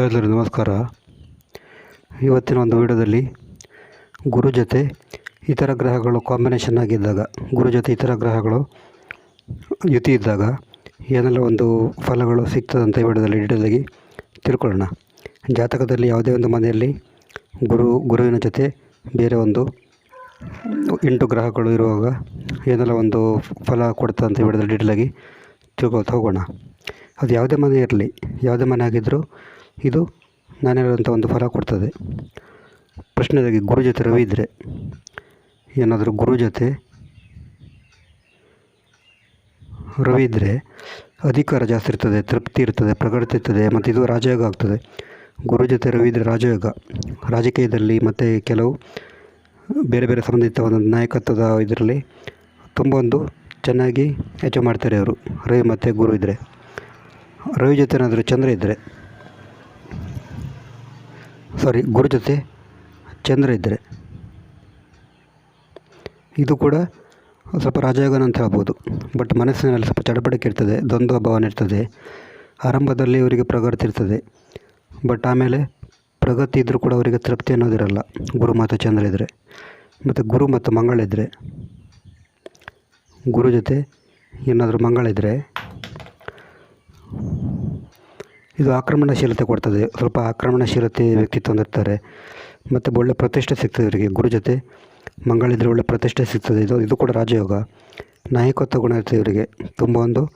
ಎಲ್ಲರಿಗೂ ನಮಸ್ಕಾರ. ಇವತ್ತಿನ ಒಂದು ವಿಡಿಯೋದಲ್ಲಿ ಗುರು ಜೊತೆ ಇತರ ಗ್ರಹಗಳು ಕಾಂಬಿನೇಷನ್ ಆಗಿದ್ದಾಗ, ಗುರು ಜೊತೆ ಇತರ ಗ್ರಹಗಳು ಯುತಿ ಇದ್ದಾಗ ಏನೆಲ್ಲ ಒಂದು ಫಲಗಳು ಸಿಗ್ತದಂತ ವಿಡಿಯೋದಲ್ಲಿ ಡೀಟೇಲಾಗಿ ತಿಳ್ಕೊಳ್ಳೋಣ. ಜಾತಕದಲ್ಲಿ ಯಾವುದೇ ಒಂದು ಮನೆಯಲ್ಲಿ ಗುರು, ಗುರುವಿನ ಜೊತೆ ಬೇರೆ ಒಂದು ಎಂಟು ಗ್ರಹಗಳು ಇರುವಾಗ ಏನೆಲ್ಲ ಒಂದು ಫಲ ಕೊಡ್ತದೆ ಅಂತ ವಿಡಿಯೋದಲ್ಲಿ ಡೀಟೇಲಾಗಿ ತಿಳ್ಕೊಳ್ತಾ ಹೋಗೋಣ. ಅದು ಯಾವುದೇ ಮನೆ ಇರಲಿ, ಯಾವುದೇ ಮನೆ ಆಗಿದ್ದರೂ ಇದು ನಾನು ಹೇಳುವಂಥ ಒಂದು ಫಲ ಕೊಡ್ತದೆ. ಪ್ರಶ್ನೆದಾಗಿ ಗುರು ಜೊತೆ ರವಿ ಇದ್ದರೆ ಏನಾದರೂ ಗುರು ಜೊತೆ ರವಿ ಇದ್ದರೆ ಅಧಿಕಾರ ಜಾಸ್ತಿ ಇರ್ತದೆ, ತೃಪ್ತಿ ಇರ್ತದೆ ಪ್ರಗತಿ ಇರ್ತದೆ, ಮತ್ತು ಇದು ರಾಜಯೋಗ ಆಗ್ತದೆ. ಗುರು ಜೊತೆ ರವಿ ಇದ್ದರೆ ರಾಜಯೋಗ. ರಾಜಕೀಯದಲ್ಲಿ ಮತ್ತು ಕೆಲವು ಬೇರೆ ಬೇರೆ ಸಂಬಂಧಿತ ಒಂದು ನಾಯಕತ್ವದ ಇದರಲ್ಲಿ ತುಂಬ ಒಂದು ಚೆನ್ನಾಗಿ ಹೆಚ್ಚು ಮಾಡ್ತಾರೆ ಅವರು. ರವಿ ಮತ್ತು ಗುರು ಇದ್ದರೆ ರವಿ ಜೊತೆ ಏನಾದರೂ ಚಂದ್ರ ಇದ್ದರೆ ಸಾರಿ, ಗುರು ಜೊತೆ ಚಂದ್ರ ಇದ್ದರೆ. ಇದು ಕೂಡ ಸ್ವಲ್ಪ ರಾಜಯೋಗನ ಅಂತ ಹೇಳ್ಬೋದು. ಬಟ್ ಮನಸ್ಸಿನಲ್ಲಿ ಸ್ವಲ್ಪ ಚಡಪಡಿಕೆ ಇರ್ತದೆ, ದ್ವಂದ್ವ ಭಾವನೆ ಇರ್ತದೆ. ಆರಂಭದಲ್ಲಿ ಇವರಿಗೆ ಪ್ರಗತಿ ಇರ್ತದೆ. ಬಟ್ ಆಮೇಲೆ ಪ್ರಗತಿ ಇದ್ದರೂ ಕೂಡ ಅವರಿಗೆ ತೃಪ್ತಿ ಅನ್ನೋದಿರಲ್ಲ. ಗುರು ಮತ್ತು ಚಂದ್ರ ಇದ್ದರೆ. ಮತ್ತು ಗುರು ಮತ್ತು ಮಂಗಳ ಇದ್ದರೆ. ಗುರು ಜೊತೆ ಏನಾದರೂ ಮಂಗಳ ಇದ್ದರೆ ಇದು ಆಕ್ರಮಣಶೀಲತೆ ಕೊಡ್ತದೆ. ಸ್ವಲ್ಪ ಆಕ್ರಮಣಶೀಲತೆ ವ್ಯಕ್ತಿತ್ವ ಹೊಂದಿರ್ತಾರೆ ಮತ್ತು ಒಳ್ಳೆ ಪ್ರತಿಷ್ಠೆ ಸಿಗ್ತದೆ ಇವರಿಗೆ ಗುರು ಜೊತೆ. ಮಂಗಳಿದ್ರೆ ಒಳ್ಳೆ ಪ್ರತಿಷ್ಠೆ ಸಿಗ್ತದೆ. ಇದು ಇದು ಕೂಡ ರಾಜಯೋಗ. ನಾಯಕತ್ವ ಗುಣ ಇರ್ತದೆ ಇವರಿಗೆ. ತುಂಬ ಒಂದು,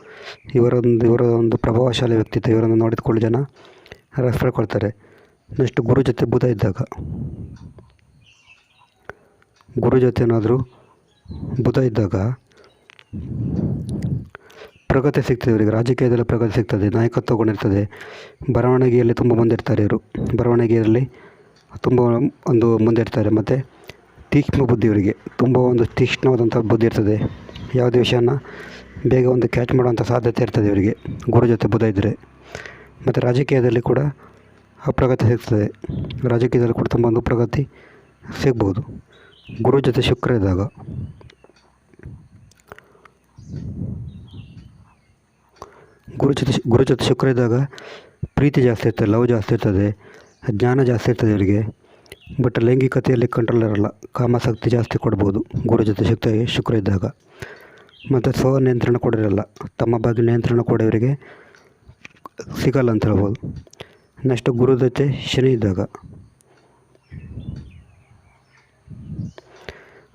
ಇವರೊಂದು, ಇವರ ಒಂದು ಪ್ರಭಾವಶಾಲಿ ವ್ಯಕ್ತಿತ್ವ, ಇವರನ್ನು ನೋಡಿದ್ಕೊಳ್ಳಿ ಜನ ರೆಫರ್ ಕೊಡ್ತಾರೆ. ನೆಕ್ಸ್ಟ್ ಗುರು ಜೊತೆ ಬುಧ ಇದ್ದಾಗ. ಗುರು ಜೊತೆ ಏನಾದರೂ ಬುಧ ಇದ್ದಾಗ ಪ್ರಗತಿ ಸಿಗ್ತದೆ ಇವರಿಗೆ. ರಾಜಕೀಯದಲ್ಲಿ ಪ್ರಗತಿ ಸಿಗ್ತದೆ, ನಾಯಕತ್ವ ಗುಣ ಇರ್ತದೆ ಬರವಣಿಗೆಯಲ್ಲಿ ತುಂಬ ಮುಂದಿರ್ತಾರೆ ಇವರು. ಬರವಣಿಗೆಯಲ್ಲಿ ತುಂಬ ಒಂದು ಮುಂದಿರ್ತಾರೆ. ಮತ್ತು ತೀಕ್ಷ್ಣ ಬುದ್ಧಿ ಇವರಿಗೆ. ತುಂಬ ಒಂದು ತೀಕ್ಷ್ಣವಾದಂಥ ಬುದ್ಧಿ ಇರ್ತದೆ. ಯಾವುದೇ ವಿಷಯನ ಬೇಗ ಒಂದು ಕ್ಯಾಚ್ ಮಾಡುವಂಥ ಸಾಧ್ಯತೆ ಇರ್ತದೆ ಇವರಿಗೆ. ಗುರು ಜೊತೆ ಬುಧ ಇದ್ದರೆ ಮತ್ತು ರಾಜಕೀಯದಲ್ಲಿ ಕೂಡ ಅಪ್ರಗತಿ ಸಿಗ್ತದೆ. ರಾಜಕೀಯದಲ್ಲಿ ಕೂಡ ತುಂಬ ಒಂದು ಪ್ರಗತಿ ಸಿಗ್ಬೋದು. ಗುರು ಜೊತೆ ಶುಕ್ರ ಇದ್ದಾಗ ಗುರು ಜೊತೆ ಗುರು ಜೊತೆ ಶುಕ್ರ ಇದ್ದಾಗ ಪ್ರೀತಿ ಜಾಸ್ತಿ ಇರ್ತದೆ, ಲವ್ ಜಾಸ್ತಿ ಇರ್ತದೆ, ಜ್ಞಾನ ಜಾಸ್ತಿ ಇರ್ತದೆ ಅವರಿಗೆ. ಬಟ್ ಲೈಂಗಿಕತೆಯಲ್ಲಿ ಕಂಟ್ರೋಲ್ ಇರಲ್ಲ ಕಾಮಾಸಕ್ತಿ ಜಾಸ್ತಿ ಕೊಡ್ಬೋದು ಗುರು ಜೊತೆ ಶುಕ್ರ ಶುಕ್ರ ಇದ್ದಾಗ. ಮತ್ತು ಸ್ವ ನಿಯಂತ್ರಣ ಕೊಡಿರಲ್ಲ, ತಮ್ಮ ಬಗ್ಗೆ ನಿಯಂತ್ರಣ ಕೂಡ ಇವರಿಗೆ ಸಿಗಲ್ಲ ಅಂತ ಹೇಳ್ಬೋದು. ನೆಕ್ಸ್ಟ್ ಗುರು ಜೊತೆ ಶನಿ ಇದ್ದಾಗ.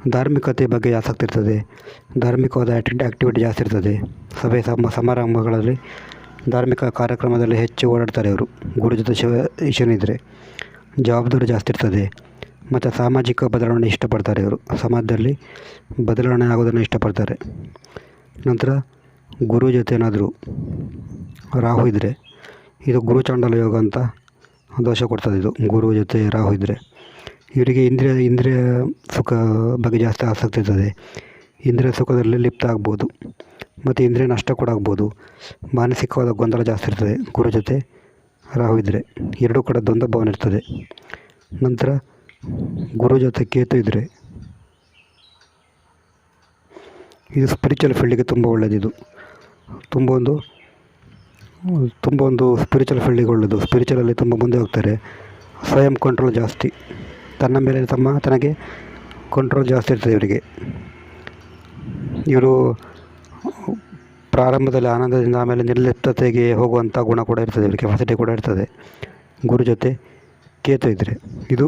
ಧಾರ್ಮಿಕತೆ ಬಗ್ಗೆ ಆಸಕ್ತಿ ಇರ್ತದೆ. ಧಾರ್ಮಿಕವಾದ ಆ್ಯಕ್ಟಿ ಆ್ಯಕ್ಟಿವಿಟಿ ಜಾಸ್ತಿ ಇರ್ತದೆ. ಸಭೆ, ಸಮ, ಸಮಾರಂಭಗಳಲ್ಲಿ ಧಾರ್ಮಿಕ ಕಾರ್ಯಕ್ರಮದಲ್ಲಿ ಹೆಚ್ಚು ಓಡಾಡ್ತಾರೆ ಇವರು. ಗುರು ಜೊತೆ ಶಿವ ಇದ್ದರೆ ಜವಾಬ್ದಾರಿ ಜಾಸ್ತಿ ಇರ್ತದೆ. ಮತ್ತು ಸಾಮಾಜಿಕ ಬದಲಾವಣೆ ಇಷ್ಟಪಡ್ತಾರೆ ಇವರು. ಸಮಾಜದಲ್ಲಿ ಬದಲಾವಣೆ ಆಗೋದನ್ನು ಇಷ್ಟಪಡ್ತಾರೆ. ನಂತರ ಗುರು ಜೊತೆ ಏನಾದರೂ ರಾಹು ಇದ್ದರೆ ಇದು ಗುರು ಚಾಂಡಲ ಯೋಗ ಅಂತ ದೋಷ ಕೊಡ್ತದೆ ಇದು. ಗುರು ಜೊತೆ ರಾಹು ಇದ್ದರೆ ಇವರಿಗೆ ಇಂದ್ರಿಯ ಇಂದ್ರಿಯ ಸುಖ ಬಗ್ಗೆ ಜಾಸ್ತಿ ಆಸಕ್ತಿ ಇರ್ತದೆ. ಇಂದ್ರಿಯ ಸುಖದಲ್ಲಿ ಲಿಪ್ತ ಆಗ್ಬೋದು, ಮತ್ತು ಇಂದ್ರಿಯ ನಷ್ಟ ಕೂಡ ಆಗ್ಬೋದು. ಮಾನಸಿಕವಾದ ಗೊಂದಲ ಜಾಸ್ತಿ ಇರ್ತದೆ ಗುರು ಜೊತೆ, ರಾಹು ಇದ್ದರೆ ಎರಡೂ ಕೂಡ ದ್ವಂದ್ವ ಭಾವನೆ ಇರ್ತದೆ. ನಂತರ ಗುರು ಜೊತೆ ಕೇತು ಇದ್ದರೆ ಇದು ಸ್ಪಿರಿಚುವಲ್ ಫೀಲ್ಡಿಗೆ ತುಂಬ ಒಳ್ಳೆಯದಿದು ತುಂಬ ಒಂದು ತುಂಬ ಒಂದು ಸ್ಪಿರಿಚುವಲ್ ಫೀಲ್ಡಿಗೆ ಒಳ್ಳೆಯದು ಸ್ಪಿರಿಚುವಲಲ್ಲಿ ತುಂಬ ಮುಂದೆ ಹೋಗ್ತಾರೆ. ಸ್ವಯಂ ಕಂಟ್ರೋಲ್ ಜಾಸ್ತಿ. ತನ್ನ ಮೇಲೆ ತಮ್ಮ ತನಗೆ ಕಂಟ್ರೋಲ್ ಜಾಸ್ತಿ ಇರ್ತದೆ ಇವರಿಗೆ. ಇವರು ಪ್ರಾರಂಭದಲ್ಲಿ ಆನಂದದಿಂದ ಆಮೇಲೆ ನಿರ್ಲಿಪ್ತತೆಗೆ ಹೋಗುವಂಥ ಗುಣ ಕೂಡ ಇರ್ತದೆ ಇವರಿಗೆ ಕೆಪಾಸಿಟಿ ಕೂಡ ಇರ್ತದೆ. ಗುರು ಜೊತೆ ಕೇತು ಇದ್ದರೆ ಇದು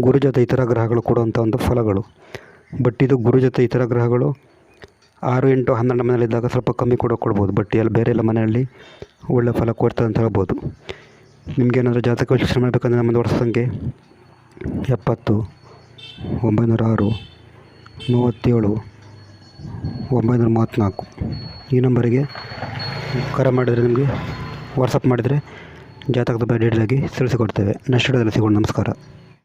ಗುರು ಜೊತೆ ಇತರ ಗ್ರಹಗಳು ಕೊಡುವಂಥ ಒಂದು ಫಲಗಳು. ಬಟ್ ಇದು ಗುರು ಜೊತೆ ಇತರ ಗ್ರಹಗಳು ಆರು ಎಂಟು ಹನ್ನೆರಡು ಮನೆಯಲ್ಲಿದ್ದಾಗ ಸ್ವಲ್ಪ ಕಮ್ಮಿ ಕೂಡ ಕೊಡ್ಬೋದು. ಬಟ್ ಎಲ್ಲ ಬೇರೆ ಎಲ್ಲ ಮನೆಯಲ್ಲಿ ಒಳ್ಳೆ ಫಲ ಕೊಡ್ತದೆ ಅಂತ ಹೇಳ್ಬೋದು. ನಿಮಗೇನಾದರೂ ಜಾತಕ ವಿಶ್ಲೇಷಣೆ ಮಾಡಬೇಕಂದ್ರೆ ನಮ್ಮದು ವರ್ಷ ಸಂಖ್ಯೆ ಎಪ್ಪತ್ತು ಒಂಬೈನೂರ ಆರು ಮೂವತ್ತೇಳು ಒಂಬೈನೂರ ಮೂವತ್ತ್ನಾಲ್ಕು ಈ ನಂಬರಿಗೆ ಕರೆ ಮಾಡಿದರೆ ನಿಮಗೆ ವಾಟ್ಸಪ್ ಮಾಡಿದರೆ ಜಾತಕದ ಬಗ್ಗೆ ಡೀಟೇಲಾಗಿ ತಿಳಿಸಿಕೊಡ್ತೇವೆ. ನೆಕ್ಸ್ಟ್ ವಿಡಿಯೋದಲ್ಲಿ ಸಿಗೋಣ. ನಮಸ್ಕಾರ.